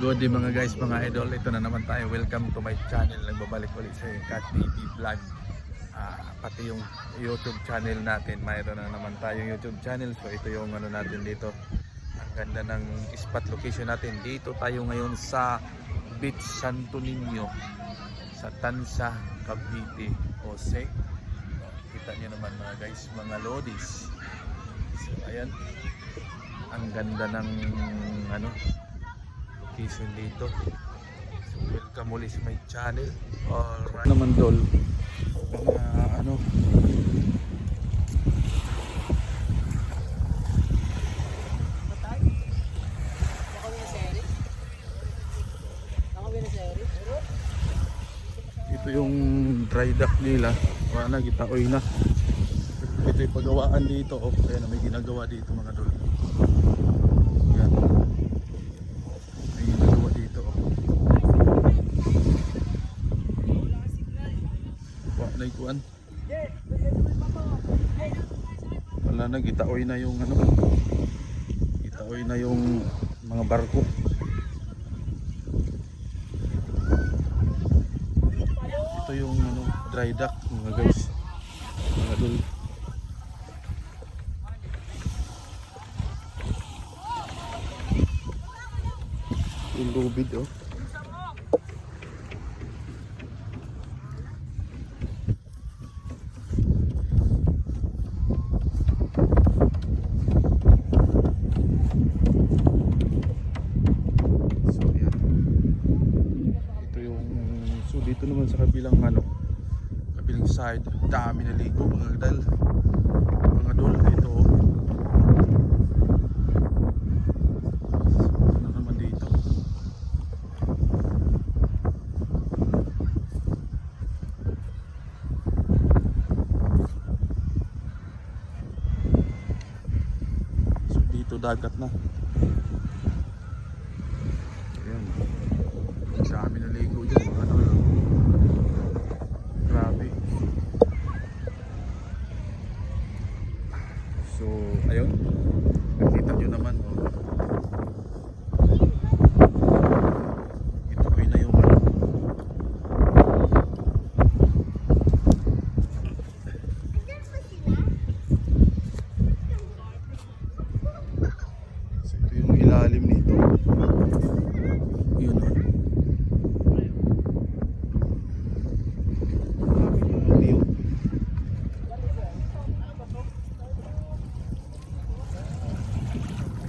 Good day mga guys, mga idol. Ito na naman tayo. Welcome to my channel. Nagbabalik ulit sa Cat TV Vlog. Ah, pati yung YouTube channel natin. Mayroon na naman tayong YouTube channel. So ito yung ano natin dito. Ang ganda ng spot location natin. Dito tayo ngayon sa Beach Santo Niño sa Tansa, Cavite, Jose. Kita niyo naman mga guys, mga lodis. So ayan. Ang ganda ng ano location dito. So, welcome ulit sa my channel. Alright. Naman dol. Mga ano. Ito yung dry dock nila. Wala na, gitaoy na. Ito yung pagawaan dito. Oh, kaya na may ginagawa dito mga dol. Yan. May ginagawa dito. Oh. Wala na ikuan. Wala na, gitaoy na yung ano. Gitaoy na yung mga barko. Ito yung ano, dry dock mga guys. Mga dol. Yung lubid oh. So yan. Ito yung so dito naman sa kabilang ano kabilang side dami na ligo mga dal mga dol dito oh. Ano naman dito So dito dagat na. Ayan. Dami na ligo dyan. mga Ano, So, ayun. Nakita nyo naman. Oh. Ito ko na yung ano. So, ito yung ilalim nito. Yun o. Yun.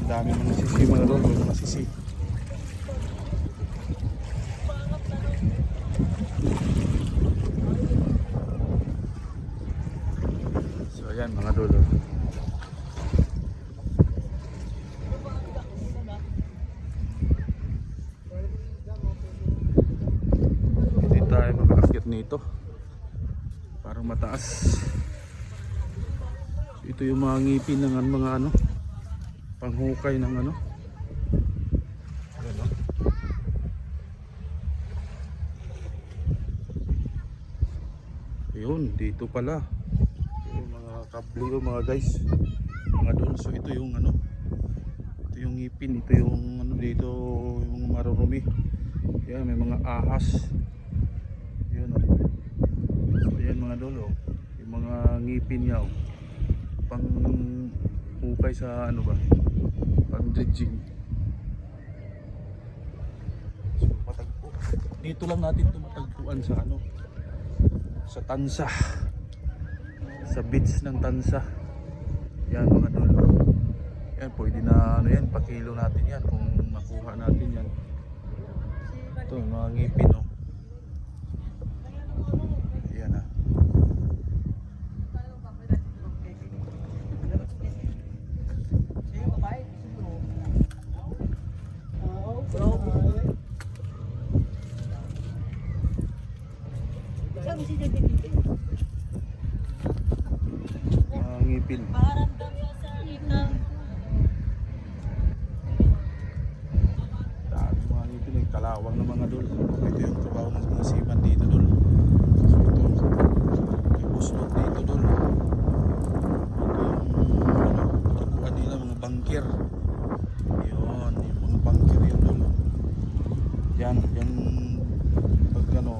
Ang dami mga sisi mga lolo, mga sisi. So ayan mga lolo. Hindi tayo makakakit nito. Parang mataas. Ito yung mga ngipin ng mga ano, panghukay ng ano. Ayan, oh. Ayun, dito pala. Yung mga kable yung mga guys. Mga doon. So ito yung ano. Ito yung ngipin. Ito yung ano dito. Yung marurumi. Yan, may mga ahas. Yun oh. So yan mga dolo. Yung mga ngipin niya oh. Pang hukay sa ano ba? Pang dredging. So matagpo. Dito lang natin ito matagpuan sa ano? Sa Tansa. Sa beach ng Tansa. Yan mga dolo. Yan pwede na ano yan, pakilo natin yan kung makuha natin yan. Ito, mga ngipin, oh. Ayan, ah. Mga ngipin. Dami mga ngipin, kalawang ng mga dol. Ito yung trabaho ng mga seaman dito, dol. So, ito, yung buslot dito, dol. Ito yung, ano, taguan nila, mga bangker. Yun, yung mga bangker yun, dol. Yan, yan pag ano,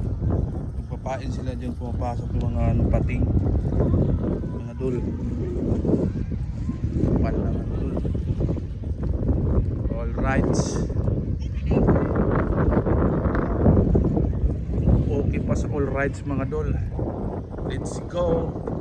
magpapain sila dyan pumapasok yung mga ano, pating mga dul. Pan naman dul. All rights. Okay pa sa all rights mga dol. Let's go.